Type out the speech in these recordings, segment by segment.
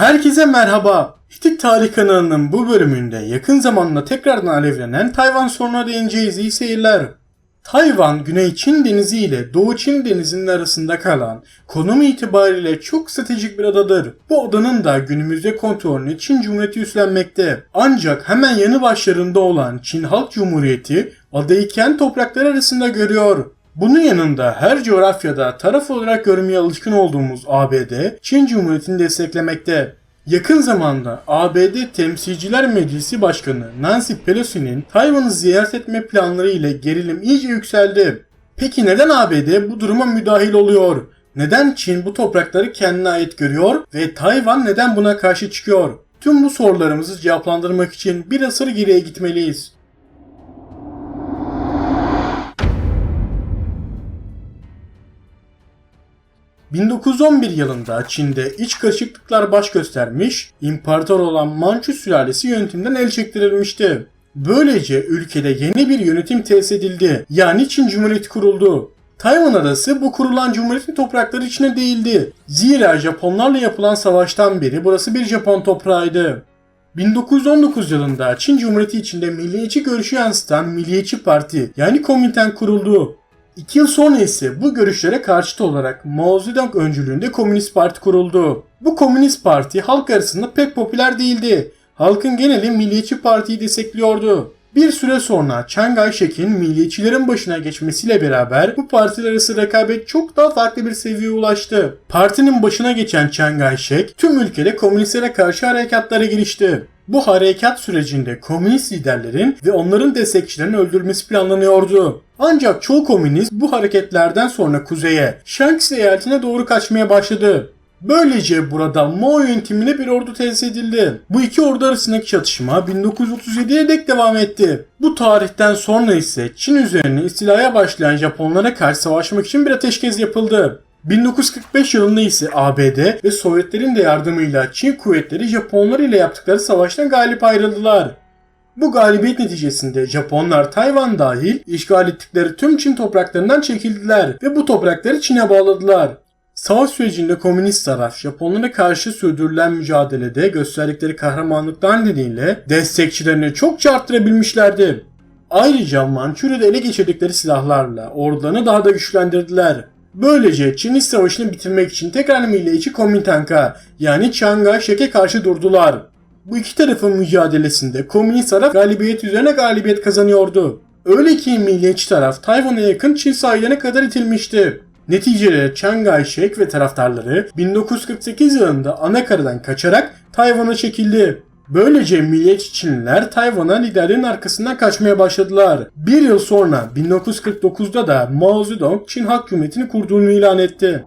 Herkese merhaba. Hitit Tarih kanalının bu bölümünde yakın zamanda tekrardan alevlenen Tayvan sorununa değineceğiz. İyi seyirler. Tayvan, Güney Çin Denizi ile Doğu Çin Denizi'nin arasında kalan, konum itibariyle çok stratejik bir adadır. Bu adanın da günümüzde kontrolünü Çin Cumhuriyeti üstlenmekte. Ancak hemen yanı başlarında olan Çin Halk Cumhuriyeti adayı kendi toprakları arasında görüyor. Bunun yanında her coğrafyada taraf olarak görmeye alışkın olduğumuz ABD, Çin Cumhuriyeti'ni desteklemekte. Yakın zamanda ABD Temsilciler Meclisi Başkanı Nancy Pelosi'nin Tayvan'ı ziyaret etme planları ile gerilim iyice yükseldi. Peki neden ABD bu duruma müdahil oluyor? Neden Çin bu toprakları kendine ait görüyor ve Tayvan neden buna karşı çıkıyor? Tüm bu sorularımızı cevaplandırmak için bir asır geriye gitmeliyiz. 1911 yılında Çin'de iç karışıklıklar baş göstermiş, imparator olan Mançu sülalesi yönetimden el çektirilmişti. Böylece ülkede yeni bir yönetim tesis edildi. Yani Çin Cumhuriyeti kuruldu. Tayvan adası bu kurulan cumhuriyetin toprakları içine değildi. Zira Japonlarla yapılan savaştan beri burası bir Japon toprağıydı. 1919 yılında Çin Cumhuriyeti içinde milliyetçi görüşü yansıtan Milliyetçi Parti yani Komintern kuruldu. İki yıl sonra ise bu görüşlere karşıt olarak Mao Zedong öncülüğünde Komünist Parti kuruldu. Bu Komünist Parti halk arasında pek popüler değildi. Halkın geneli Milliyetçi Parti'yi destekliyordu. Bir süre sonra Chiang Kai-shek'in milliyetçilerin başına geçmesiyle beraber bu partiler arası rekabet çok daha farklı bir seviyeye ulaştı. Partinin başına geçen Chiang Kai-shek tüm ülkede komünistlere karşı harekatlara girişti. Bu harekat sürecinde komünist liderlerin ve onların destekçilerinin öldürülmesi planlanıyordu. Ancak çoğu komünist bu hareketlerden sonra kuzeye, Shanxi eyaletine doğru kaçmaya başladı. Böylece burada Mao yönetimine bir ordu tesis edildi. Bu iki ordu arasındaki çatışma 1937'ye dek devam etti. Bu tarihten sonra ise Çin üzerine istilaya başlayan Japonlara karşı savaşmak için bir ateşkes yapıldı. 1945 yılında ise ABD ve Sovyetlerin de yardımıyla Çin kuvvetleri Japonlar ile yaptıkları savaştan galip ayrıldılar. Bu galibiyet neticesinde Japonlar Tayvan dahil işgal ettikleri tüm Çin topraklarından çekildiler ve bu toprakları Çin'e bağladılar. Savaş sürecinde komünist taraf Japonlara karşı sürdürülen mücadelede gösterdikleri kahramanlıktan nedeniyle destekçilerini çokça arttırabilmişlerdi. Ayrıca Mançurya'da ele geçirdikleri silahlarla ordularını daha da güçlendirdiler. Böylece Çin İç Savaşı'nı bitirmek için tekrar milliyetçi Komintang'a yani Chiang Kai-shek'e karşı durdular. Bu iki tarafın mücadelesinde komünist taraf galibiyet üzerine galibiyet kazanıyordu. Öyle ki milliyetçi taraf Tayvan'a yakın Çin sahillerine kadar itilmişti. Neticede Chiang Kai-shek ve taraftarları 1948 yılında Anakara'dan kaçarak Tayvan'a çekildi. Böylece milliyetçi Tayvan'a liderlerin arkasından kaçmaya başladılar. Bir yıl sonra 1949'da da Mao Zedong Çin Halk Cumhuriyeti'ni kurduğunu ilan etti.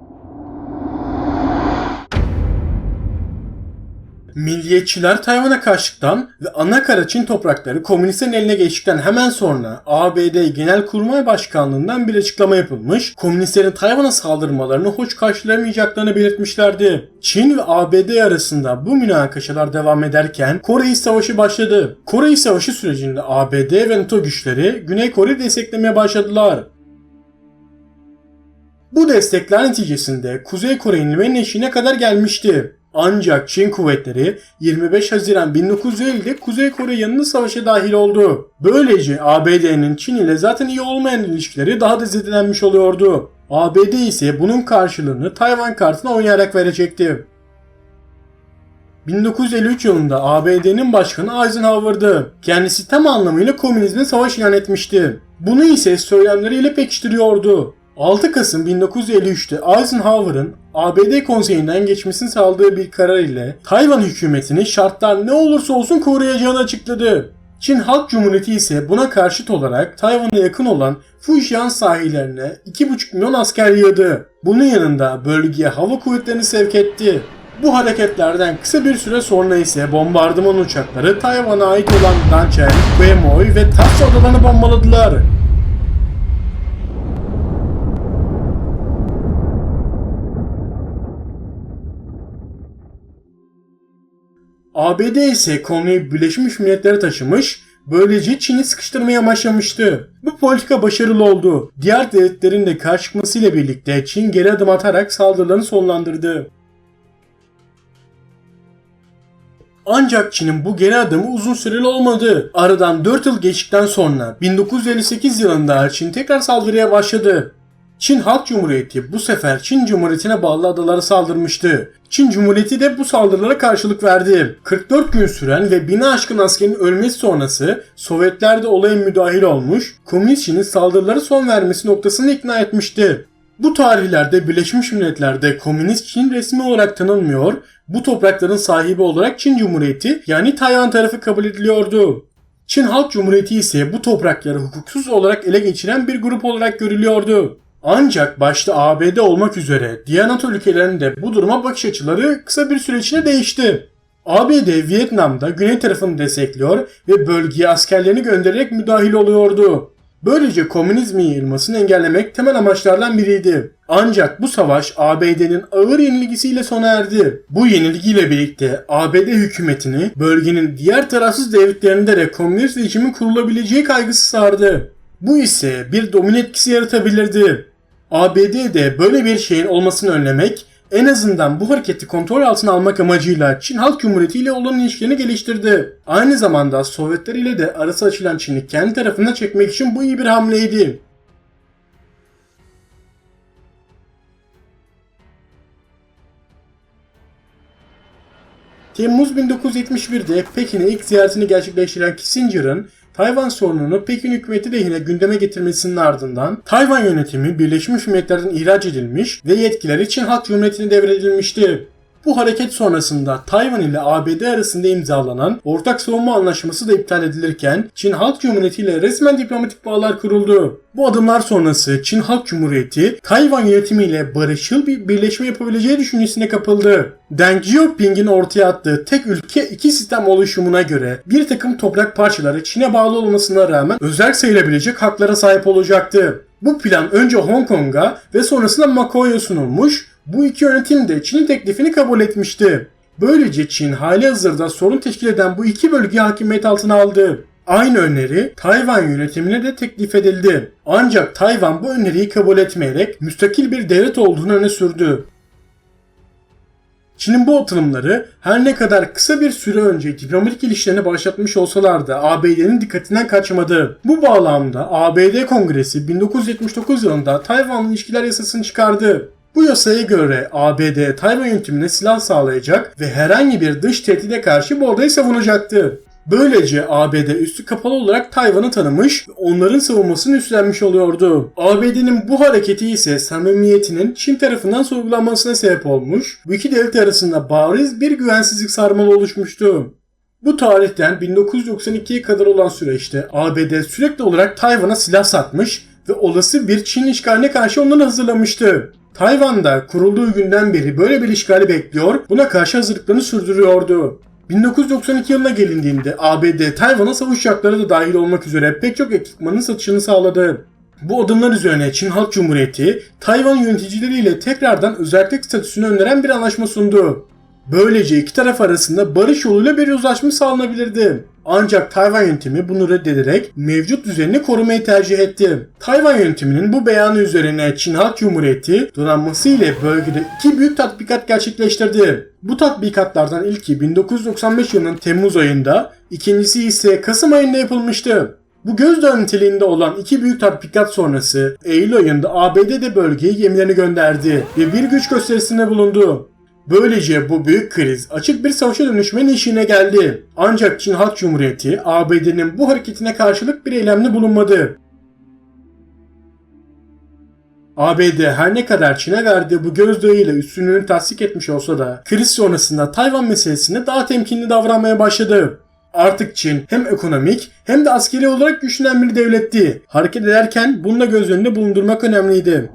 Milliyetçiler Tayvan'a kaçtıktan ve Anakara Çin toprakları komünistlerin eline geçtikten hemen sonra ABD Genelkurmay Başkanlığından bir açıklama yapılmış, komünistlerin Tayvan'a saldırmalarını hoş karşılamayacaklarını belirtmişlerdi. Çin ve ABD arasında bu münakaşalar devam ederken Kore İç Savaşı başladı. Kore İç Savaşı sürecinde ABD ve NATO güçleri Güney Kore'yi desteklemeye başladılar. Bu destekler neticesinde Kuzey Kore'nin ve eşiğine kadar gelmişti. Ancak Çin kuvvetleri 25 Haziran 1950'de Kuzey Kore yanında savaşa dahil oldu. Böylece ABD'nin Çin ile zaten iyi olmayan ilişkileri daha da zedelenmiş oluyordu. ABD ise bunun karşılığını Tayvan kartına oynayarak verecekti. 1953 yılında ABD'nin başkanı Eisenhower'dı. Kendisi tam anlamıyla komünizme savaş ilan etmişti. Bunu ise söylemleriyle pekiştiriyordu. 6 Kasım 1953'te Eisenhower'ın ABD konseyinden geçmesini sağladığı bir karar ile Tayvan hükümetini şartlar ne olursa olsun koruyacağını açıkladı. Çin Halk Cumhuriyeti ise buna karşıt olarak Tayvan'a yakın olan Fujian sahillerine 2,5 milyon asker yığdı. Bunun yanında bölgeye hava kuvvetlerini sevk etti. Bu hareketlerden kısa bir süre sonra ise bombardıman uçakları Tayvan'a ait olan Danchen, Quemoy ve Taps adalarını bombaladılar. ABD ise konuyu Birleşmiş Milletler'e taşımış, böylece Çin'i sıkıştırmaya başlamıştı. Bu politika başarılı oldu. Diğer devletlerin de karşı çıkmasıyla birlikte Çin geri adım atarak saldırılarını sonlandırdı. Ancak Çin'in bu geri adımı uzun süreli olmadı. Aradan 4 yıl geçtikten sonra 1958 yılında Çin tekrar saldırıya başladı. Çin Halk Cumhuriyeti bu sefer Çin Cumhuriyeti'ne bağlı adalara saldırmıştı. Çin Cumhuriyeti de bu saldırılara karşılık verdi. 44 gün süren ve bini aşkın askerin ölmesi sonrası Sovyetler de olaya müdahil olmuş, Komünist Çin'in saldırılara son vermesi noktasını ikna etmişti. Bu tarihlerde Birleşmiş Milletler'de Komünist Çin resmi olarak tanınmıyor, bu toprakların sahibi olarak Çin Cumhuriyeti yani Tayvan tarafı kabul ediliyordu. Çin Halk Cumhuriyeti ise bu toprakları hukuksuz olarak ele geçiren bir grup olarak görülüyordu. Ancak başta ABD olmak üzere diğer NATO ülkelerinde bu duruma bakış açıları kısa bir süre içinde değişti. ABD Vietnam'da güney tarafını destekliyor ve bölgeye askerlerini göndererek müdahil oluyordu. Böylece komünizmin yayılmasını engellemek temel amaçlardan biriydi. Ancak bu savaş ABD'nin ağır yenilgisiyle sona erdi. Bu yenilgiyle birlikte ABD hükümetini bölgenin diğer tarafsız devletlerinde de komünist rejimin kurulabileceği kaygısı sardı. Bu ise bir domino etkisi yaratabilirdi. ABD'de böyle bir şeyin olmasını önlemek, en azından bu hareketi kontrol altına almak amacıyla Çin Halk Cumhuriyeti ile olan ilişkilerini geliştirdi. Aynı zamanda Sovyetler ile de arası açılan Çin'i kendi tarafına çekmek için bu iyi bir hamleydi. Temmuz 1971'de Pekin'e ilk ziyaretini gerçekleştiren Kissinger'ın Tayvan sorununu Pekin hükümeti lehine gündeme getirmesinin ardından Tayvan yönetimi Birleşmiş Milletler'den ihraç edilmiş ve yetkileri Çin Halk Cumhuriyeti'ne devredilmişti. Bu hareket sonrasında Tayvan ile ABD arasında imzalanan ortak savunma anlaşması da iptal edilirken Çin Halk Cumhuriyeti ile resmen diplomatik bağlar kuruldu. Bu adımlar sonrası Çin Halk Cumhuriyeti Tayvan yönetimiyle barışçıl bir birleşme yapabileceği düşüncesine kapıldı. Deng Xiaoping'in ortaya attığı tek ülke iki sistem oluşumuna göre bir takım toprak parçaları Çin'e bağlı olmasına rağmen özel sayılabilecek haklara sahip olacaktı. Bu plan önce Hong Kong'a ve sonrasında Macau'ya sunulmuş bu iki yönetim de Çin'in teklifini kabul etmişti. Böylece Çin hali hazırda sorun teşkil eden bu iki bölgeyi hakimiyet altına aldı. Aynı öneri Tayvan yönetimine de teklif edildi. Ancak Tayvan bu öneriyi kabul etmeyerek müstakil bir devlet olduğunu öne sürdü. Çin'in bu atılımları her ne kadar kısa bir süre önce diplomatik ilişkilerini başlatmış olsalar da ABD'nin dikkatinden kaçmadı. Bu bağlamda ABD Kongresi 1979 yılında Tayvan'la ilişkiler yasasını çıkardı. Bu yasaya göre ABD Tayvan yönetimine silah sağlayacak ve herhangi bir dış tehdide karşı bu odayı savunacaktı. Böylece ABD üstü kapalı olarak Tayvan'ı tanımış ve onların savunmasını üstlenmiş oluyordu. ABD'nin bu hareketi ise samimiyetinin Çin tarafından sorgulanmasına sebep olmuş. Bu iki devlet arasında bariz bir güvensizlik sarmalı oluşmuştu. Bu tarihten 1992'ye kadar olan süreçte ABD sürekli olarak Tayvan'a silah satmış ve olası bir Çin işgaline karşı onları hazırlamıştı. Tayvan'da kurulduğu günden beri böyle bir işgali bekliyor, buna karşı hazırlıklarını sürdürüyordu. 1992 yılına gelindiğinde ABD Tayvan'a savaş uçakları da dahil olmak üzere pek çok ekipmanın satışını sağladı. Bu adımlar üzerine Çin Halk Cumhuriyeti, Tayvan yöneticileriyle tekrardan özellik statüsünü öneren bir anlaşma sundu. Böylece iki taraf arasında barış yoluyla bir uzlaşma sağlanabilirdi. Ancak Tayvan yönetimi bunu reddederek mevcut düzenini korumayı tercih etti. Tayvan yönetiminin bu beyanı üzerine Çin Halk Cumhuriyeti donanması ile bölgede iki büyük tatbikat gerçekleştirdi. Bu tatbikatlardan ilki 1995 yılının Temmuz ayında, ikincisi ise Kasım ayında yapılmıştı. Bu gözdağı niteliğinde olan iki büyük tatbikat sonrası Eylül ayında ABD de bölgeye gemilerini gönderdi ve bir güç gösterisinde bulundu. Böylece bu büyük kriz açık bir savaşa dönüşmenin işine geldi. Ancak Çin Halk Cumhuriyeti ABD'nin bu hareketine karşılık bir eylemde bulunmadı. ABD her ne kadar Çin'e verdiği bu gözdağıyla üstünlüğünü tasdik etmiş olsa da kriz sonrasında Tayvan meselesinde daha temkinli davranmaya başladı. Artık Çin hem ekonomik hem de askeri olarak güçlenen bir devletti. Hareket ederken bunu da göz önünde bulundurmak önemliydi.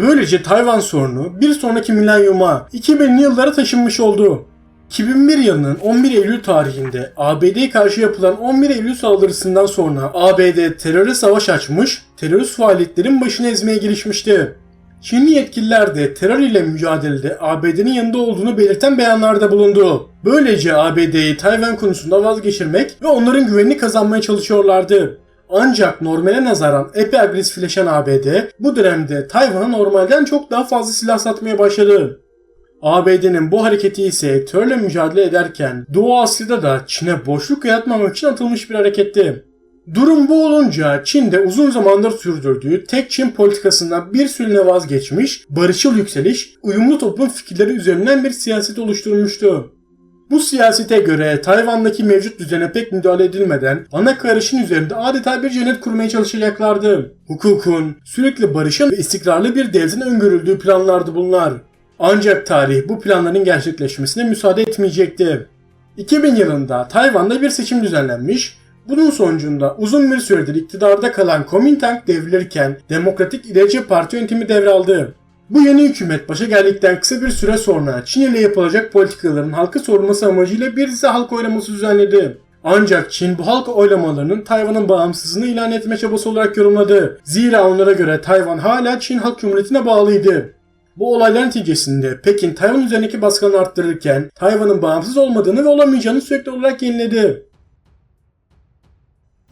Böylece Tayvan sorunu bir sonraki milenyuma 2000'li yıllara taşınmış oldu. 2001 yılının 11 Eylül tarihinde ABD'ye karşı yapılan 11 Eylül saldırısından sonra ABD teröre savaş açmış, terörist faaliyetlerin başını ezmeye girişmişti. Çinli yetkililer de terör ile mücadelede ABD'nin yanında olduğunu belirten beyanlarda bulundu. Böylece ABD'yi Tayvan konusunda vazgeçirmek ve onların güvenini kazanmaya çalışıyorlardı. Ancak normale nazaran epey agresifleşen ABD bu dönemde Tayvan'a normalden çok daha fazla silah satmaya başladı. ABD'nin bu hareketi ise terörle mücadele ederken Doğu Asya'da da Çin'e boşluk yaratmamak için atılmış bir hareketti. Durum bu olunca Çin de uzun zamandır sürdürdüğü tek Çin politikasından bir süreliğine vazgeçmiş, barışçıl yükseliş, uyumlu toplum fikirleri üzerinden bir siyaset oluşturmuştu. Bu siyasete göre Tayvan'daki mevcut düzene pek müdahale edilmeden ana karışın üzerinde adeta bir cennet kurmaya çalışacaklardı. Hukukun sürekli barışın ve istikrarlı bir devletin öngörüldüğü planlardı bunlar. Ancak tarih bu planların gerçekleşmesine müsaade etmeyecekti. 2000 yılında Tayvan'da bir seçim düzenlenmiş, bunun sonucunda uzun bir süredir iktidarda kalan Kuomintang devrilirken Demokratik İlerici Parti yönetimi devraldı. Bu yeni hükümet başa geldikten kısa bir süre sonra Çin ile yapılacak politikaların halka sorulması amacıyla bir dizi halk oylaması düzenledi. Ancak Çin bu halk oylamalarının Tayvan'ın bağımsızlığını ilan etme çabası olarak yorumladı. Zira onlara göre Tayvan hala Çin Halk Cumhuriyeti'ne bağlıydı. Bu olaylar neticesinde Pekin Tayvan üzerindeki baskını arttırırken Tayvan'ın bağımsız olmadığını ve olamayacağını sürekli olarak yeniledi.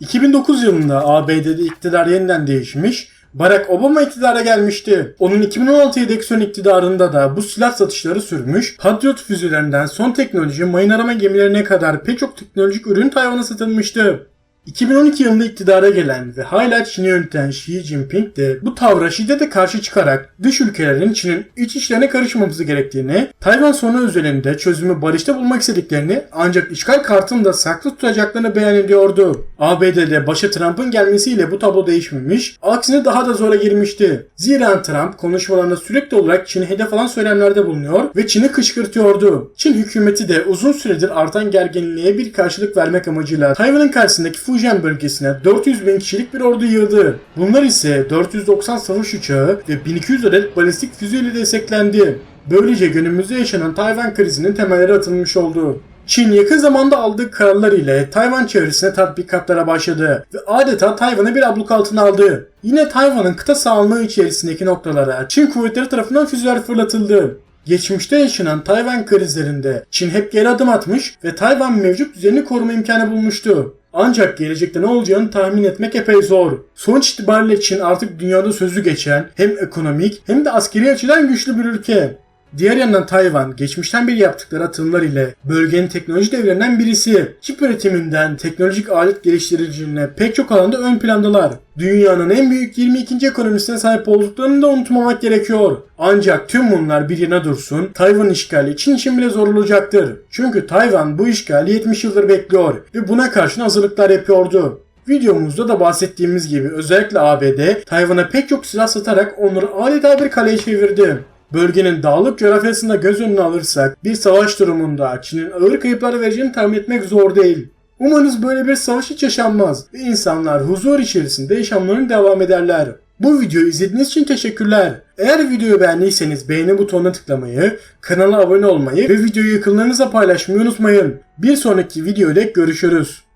2009 yılında ABD'de iktidar yeniden değişmiş, Barack Obama iktidara gelmişti. Onun 2016'daki son iktidarında da bu silah satışları sürmüş, Patriot füzelerinden son teknoloji mayın arama gemilerine kadar pek çok teknolojik ürün Tayvan'a satılmıştı. 2012 yılında iktidara gelen ve hala Çin'i yöneten Xi Jinping de bu tavra şiddete karşı çıkarak dış ülkelerin Çin'in iç işlerine karışmaması gerektiğini, Tayvan sorunu üzerinde çözümü barışta bulmak istediklerini ancak işgal kartını da saklı tutacaklarını beyan ediyordu. ABD'de başa Trump'ın gelmesiyle bu tablo değişmemiş, aksine daha da zora girmişti. Zira Trump konuşmalarında sürekli olarak Çin'i hedef alan söylemlerde bulunuyor ve Çin'i kışkırtıyordu. Çin hükümeti de uzun süredir artan gerginliğe bir karşılık vermek amacıyla Tayvan'ın karşısındaki Fujian bölgesine 400 bin kişilik bir ordu yığdı. Bunlar ise 490 savaş uçağı ve 1200 adet balistik füzeyle desteklendi. Böylece günümüzde yaşanan Tayvan krizinin temelleri atılmış oldu. Çin yakın zamanda aldığı kararlar ile Tayvan çevresine tatbikatlara başladı ve adeta Tayvan'ı bir abluk altına aldı. Yine Tayvan'ın kıta sahanlığı içerisindeki noktalara Çin kuvvetleri tarafından füzeler fırlatıldı. Geçmişte yaşanan Tayvan krizlerinde Çin hep geri adım atmış ve Tayvan mevcut düzenini koruma imkanı bulmuştu. Ancak gelecekte ne olacağını tahmin etmek epey zor. Sonuç itibariyle Çin artık dünyada sözü geçen hem ekonomik hem de askeri açıdan güçlü bir ülke. Diğer yandan Tayvan geçmişten beri yaptıkları atılımlar ile bölgenin teknoloji devlerinden birisi. Çip üretiminden teknolojik alet geliştiriciliğine pek çok alanda ön plandalar. Dünyanın en büyük 22. ekonomisine sahip olduklarını da unutmamak gerekiyor. Ancak tüm bunlar bir yana dursun, Tayvan işgali Çin için bile zor olacaktır. Çünkü Tayvan bu işgali 70 yıldır bekliyor ve buna karşın hazırlıklar yapıyordu. Videomuzda da bahsettiğimiz gibi özellikle ABD Tayvan'a pek çok silah satarak onları adeta bir kaleye çevirdi. Bölgenin dağlık coğrafyasında göz önüne alırsak bir savaş durumunda Çin'in ağır kayıplar vereceğini tahmin etmek zor değil. Umarız böyle bir savaş hiç yaşanmaz ve insanlar huzur içerisinde yaşamlarını devam ederler. Bu videoyu izlediğiniz için teşekkürler. Eğer videoyu beğendiyseniz beğeni butonuna tıklamayı, kanala abone olmayı ve videoyu yakınlarınızla paylaşmayı unutmayın. Bir sonraki videoda görüşürüz.